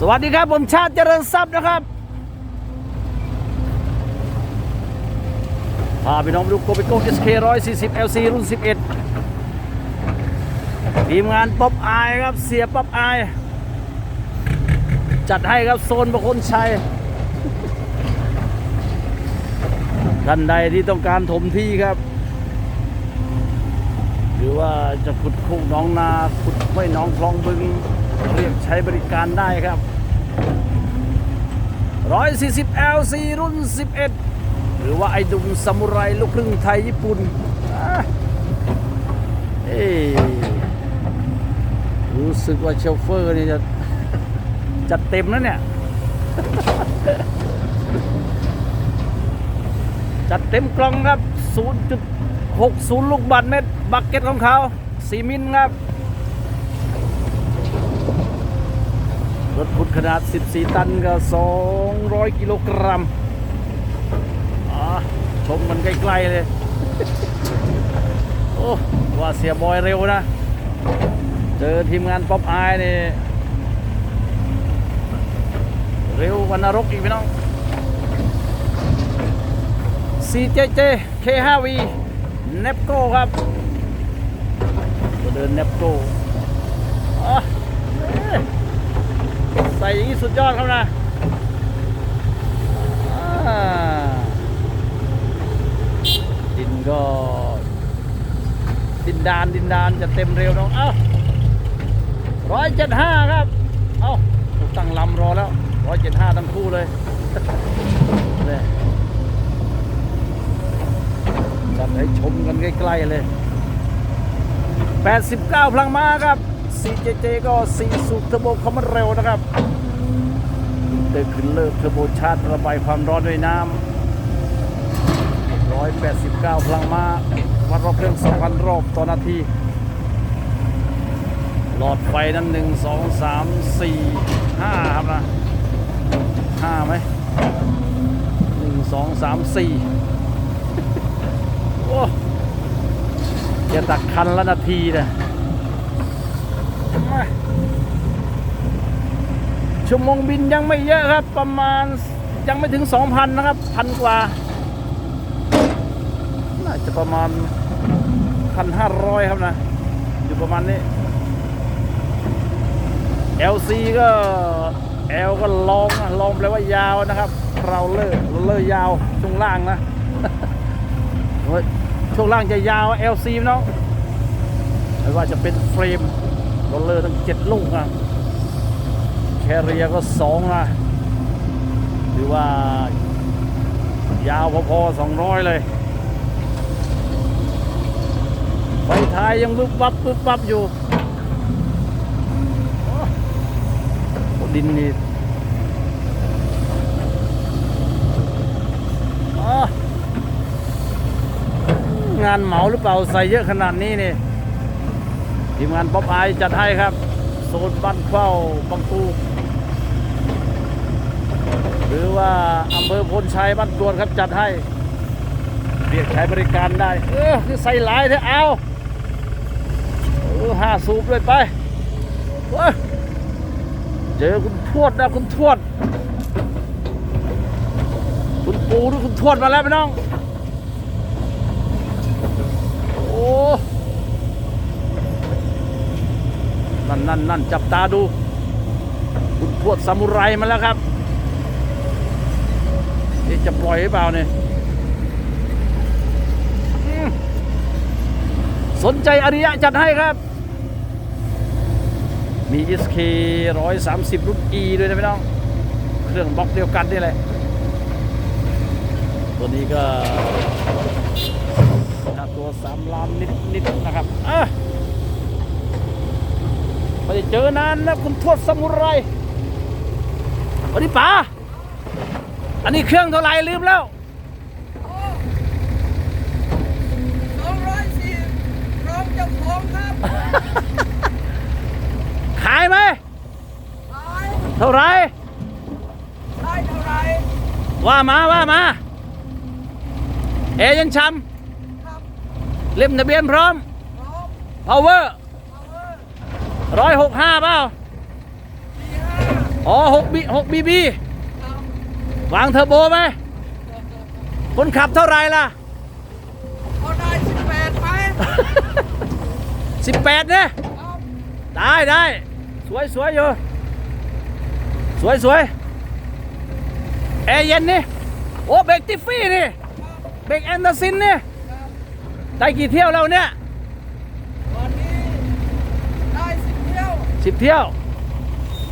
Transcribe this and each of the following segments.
สวัสดีครับ ผมชาติเจริญทรัพย์นะครับพาพี่น้องดูโกเบโก้ SK 140 LC รุ่น11ทีมงานป๊อปอายครับเสียป๊อปอาย จัดให้ครับโซนประคนชัยท่านใดที่ต้องการถมที่ครับ หรือว่าจะขุดคูหน้องนาขุดห้วยหน้องคลองบึง เรียกใช้บริการได้ครับ 140 LC รุ่น 11 หรือว่าไอดุมซามูไรลูกครึ่งไทยญี่ปุ่นเอ้ยรู้สึกว่าโชลเฟอร์นี่จะจัดเต็มแล้วเนี่ย จัดเต็มกล่องครับ 0.60 ลูกบาทเมตร บักเก็ตของเขาสีมิลครับ รถ ขุดขนาด 14 ตันก็ 200 กิโลกรัมอ่าชมมันใกล้ๆเลย โอ้ ว่าเสียบอยเร็วนะ เจอทีมงานป๊อปอายนี่ เร็ววันนรกอีกพี่น้อง CJJ K5V เนปโก้ครับ เดินเนปโก้อะเอ้ยใสุดยอดครับนะดินก็ ดินดานดินดานจะเต็มเร็วน้องเอ้าร้อยเจ็ดห้าครับ เอ้าตั้งลำรอแล้วร้อยเจ็ดห้าทั้งคู่เลยเนี่ยจัดให้ชมกันใกล้ๆเลย 89 พลังม้าครับ CJJ ก็4สูบเทอร์โบคอมมันเร็วนะครับ เตอร์ขึ้นเลิกเทอร์โบชาร์จระบายความร้อนด้วยน้ำ189 พลังม้า วัดรอบเครื่อง 2,000 รอบต่อนาที หลอดไฟนั้น 1 2 3 4 5 ครับนะ5ไหม1 2 3 4 โอ้จะตักคันละนาทีนะ ชั่วโมงบินยังไม่เยอะครับ ประมาณยังไม่ถึง 2,000 นะครับพันกว่า น่าจะประมาณพันห้าร้อยครับนะ อยู่ประมาณนี้ LC ก็ L ก็ลองลองแปลว่ายาวนะครับเราเลอร์เลอร์ยาวช่วงล่างนะช่วงล่างจะยาว LC เนาะไม่ว่าจะเป็นเฟรมโรลเลอร์ทั้งเจ็ดลูกอะ คเรียก็สองนะหรือว่ายาวพอๆสองร้อยเลยไฟท้ายยังบึบวับบึบวับอยู่โอ้ดินนี่งานเหมาหรือเปล่า ใส่เยอะขนาดนี้นี่ทีมงานป๊อปอายจัดให้ครับ โซนบ้านเข้าบางปู หรือว่าอำเภอพลชัยบ้านตวนครับจัดให้ เรียกใช้บริการได้ เออคือใส่หลายเถอะเอาเออห้าสูบเลยไปเว้ยเจอคุณทวดนะคุณทวด คุณปูหรือคุณทวดมาแล้วพี่น้อง โอ้นั่นนั่นนั่นจับตาดู คุณทวดซามูไรมาแล้วครับ่จะปล่อยหรือเปล่าเนี่ยสนใจอริยะจัดให้ครับ มี SK 130 รุ่น E ด้วยนะพี่น้อง เครื่องบล็อกเดียวกันนี่แหละ ตัวนี้ก็ค่าตัว3ล้านนิดนิดๆนะครับอะไม่ได้เจอนานนะคุณทวดสมุไรสวัสดีป๋า อันนี้เครื่องเท่าไหร่ลืมแล้วสองร้อยสี่พร้อมเจ้าของครับขายไหมขายเท่าไหรได้เท่าไหรว่ามาว่ามา เอยันช้ครับำเล่มทะเบียนพร้อม พร้อม power พาวเวอร์ร้อยหกห้าเปล่า สี่ห้าอ๋อหกบีหกบีบีครับ วางเทอร์โบไหมคนขับเท่าไหรล่ะเอาได้สิบแปดไหม18เนี่ยครับได้ได้สวยสวยอยู่สวยสวยแอร์เย็นนี่โอ้เบรกติฟฟี่นี่เบรกแอนเดอร์ซินนี่ครับได้กี่เที่ยวแล้วเนี่ยวันนี้ได้สิบเที่ยวสิบเที่ยว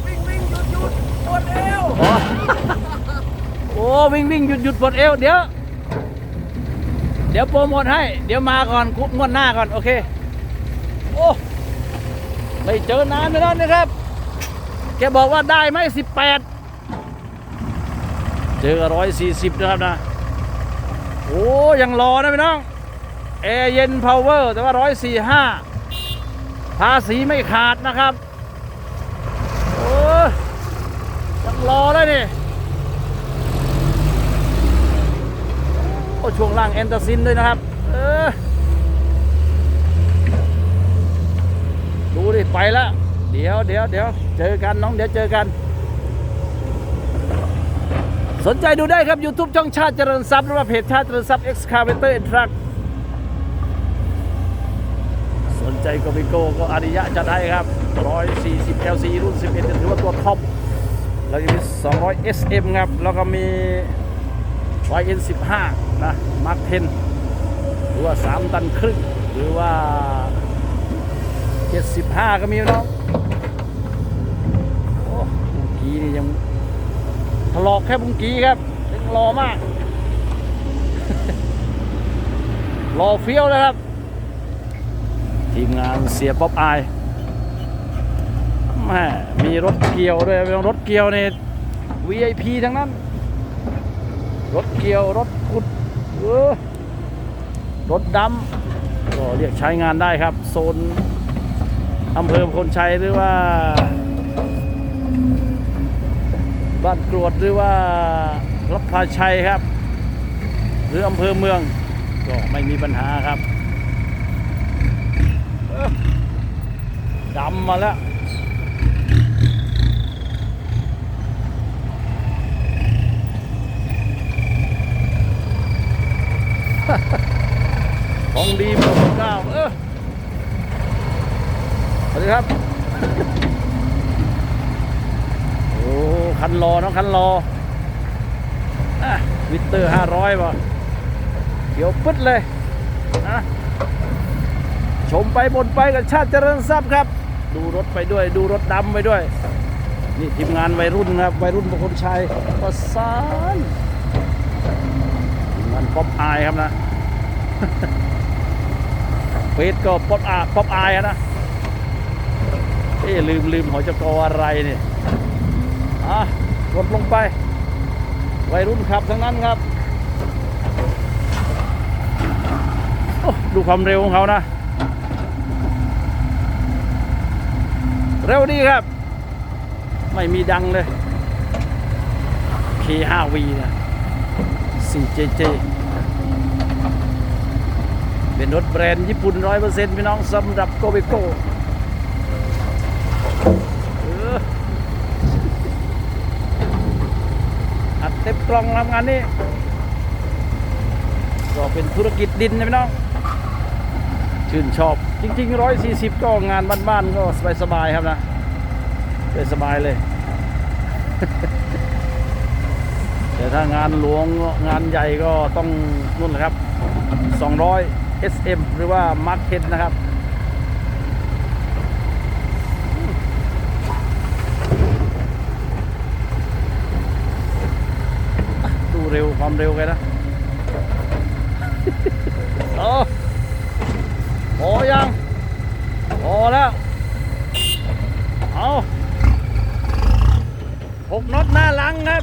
วิ่งวิ่งหยุดหยุดปวดเอวอ๋อโอ้ วิ่งวิ่งหยุดหยุดปวดเอวเดี๋ยว เดี๋ยวโปรโมทให้ เดี๋ยวมาก่อนคุกงวดหน้าก่อน โอเค โอ้ไม่เจอนานแล้วนะครับ แกบอกว่าได้ไหมสิบแปดเจอร้อยสี่สิบนะครับนะ โอ้ยังรอนะพี่น้องแอร์เย็นพาวเวอร์แต่ว่าร้อยสี่ห้าภาษีไม่ขาดนะครับ โอ้ยยังรอแล้วนี่ โอ้ช่วงล่างแอนตาซินด้วยนะครับ เออ ดูดิ ไปแล้วเดี๋ยวเดี๋ยวเดี๋ยวเจอกันน้องเดี๋ยวเจอกัน สนใจดูได้ครับ YouTube ช่องชาติเจริญทรัพย์หรือว่าเพจชาติเจริญทรัพย์ Excavator and Truck สนใจก็ไปโก้ก็อาริยะจะได้ครับ 140 LC รุ่น 11ถือว่าตัวท็อปแล้วยังมี200 SM ครับ แล้วก็มี YN 15 นะ Mark 10หรือว่า 3 ตันครึ่ง หรือว่า 75 ก็มีเนาะโอ้บุงกีนี่ยังถลอกแค่บุงกีครับยังรอมาก รอเฟี้ยวเลยครับ ทีมงานเสียป๊อปอายแม่มีรถเกี่ยวด้วยรถเกี่ยวเนี่ย VIP ทั้งนั้น รถเกี่ยว รถขุด รถดำก็เรียกใช้งานได้ครับ โซนอำเภอพลชัยหรือว่า บ้านกรวดหรือว่ารับพาชัยครับ หรืออำเภอเมือง ก็ไม่มีปัญหาครับดำมาแล้ว ของดีหมดเก้าเออสวัสดี ครับ โอ้คันรอน้องคันรออะวิตเตอร์ห้าร้อยป่ะเดี๋ยวปึ๊ดเลยนะชมไปบนไปกับชาติเจริญทรัพย์ครับ ดูรถไปด้วย ดูรถดำไปด้วย นี่ทีมงานวัยรุ่นครับ วัยรุ่นบางคนชัยประสานทีมงานป๊อปอายครับนะเฟสก็ป๊อปอาป๊อปอายอะนะ อ๊ลืมลืมหอจกอะไรเนี่ยอะกดลงไป วัยรุ่นขับทั้งนั้นครับโอ้ดูความเร็วของเขานะ เร็วดีครับ ไม่มีดังเลย K5V นะ 4JJ เป็นรถแบรนด์ญี่ปุ่น 100%พี่น้องสำหรับโกเบโก อัดเต็มกล่องทำงานนี้ก็เป็นธุรกิจดินนะพี่น้อง ชื่นชอบ จริง ๆ 140 ก็งานบ้านๆก็สบายๆครับนะสบายเลยแต่ถ้างานหลวงงานใหญ่ก็ต้องนู่นแหละครับ 200 SM หรือว่า Mark 10นะครับ เร็วความเร็วกันนะโอ้พอยังพอแล้วเอาหกน็อตหน้าหลังครับ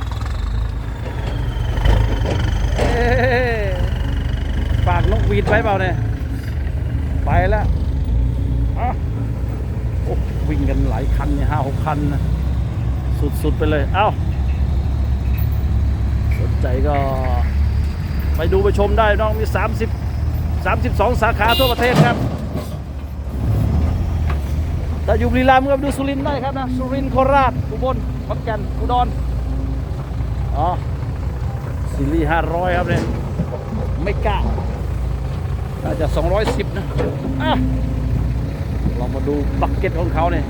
เอ๊ะฝากนกหวีดไว้เปล่าเนี่ยไปแล้วเอาโอ้วิ่งกันหลายคันเนี่ยห้าหกคันนะสุดๆไปเลย เอ้าสน ใจก็ไปดูไปชมได้น้องมี 30 32 สาขาทั่วประเทศครับถ้าอยู่บุรีรัมย์ก็ไปดูสุรินทร์ได้ครับนะสุรินทร์โคราชอุบลขอนแก่นอุดรอ๋อซีรีส์ห้าร้อยครับเนี่ยไม่กล้าน่าจะสองร้อยสิบนะอะลองมาดูบักเก็ตของเขาเนี่ย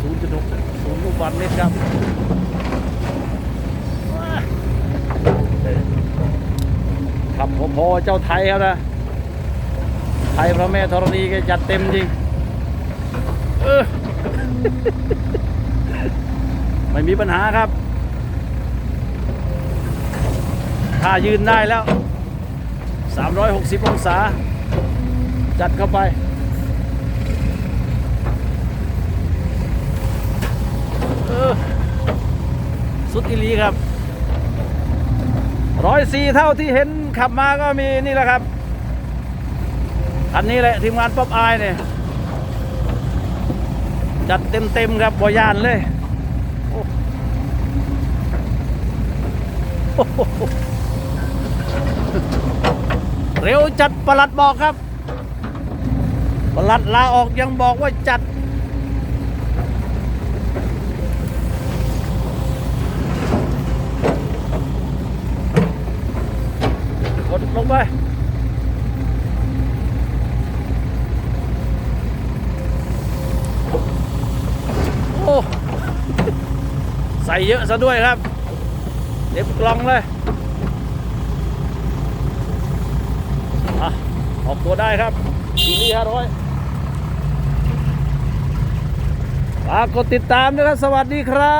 ศูนย์จุดหกศูนย์ลูกบาทเมตรครับว้า ขับพอๆเจ้าไทยครับนะ ไทยพระแม่ธรณีแกจัดเต็มจริง เออ ไม่มีปัญหาครับ ถ้ายืนได้แล้ว 360 องศา จัดเข้าไปเออสุดอีหลีครับร้อยสี่เท่าที่เห็น ขับมาก็มีนี่แหละครับอันนี้แหละทีมงานป๊อปอายเนี่ยจัดเต็มๆครับบอยานเลยโอ้โหเร็วจัดประหลัดบอกครับประหลัดลาออกยังบอกว่าจัด กดลง ไปโอ้ใส่เยอะซะด้วยครับเต็มกล่องเลยอะออกตัวได้ครับทีนี้ห้าร้อยฝากกดติดตามด้วยครับ สวัสดีครั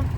บ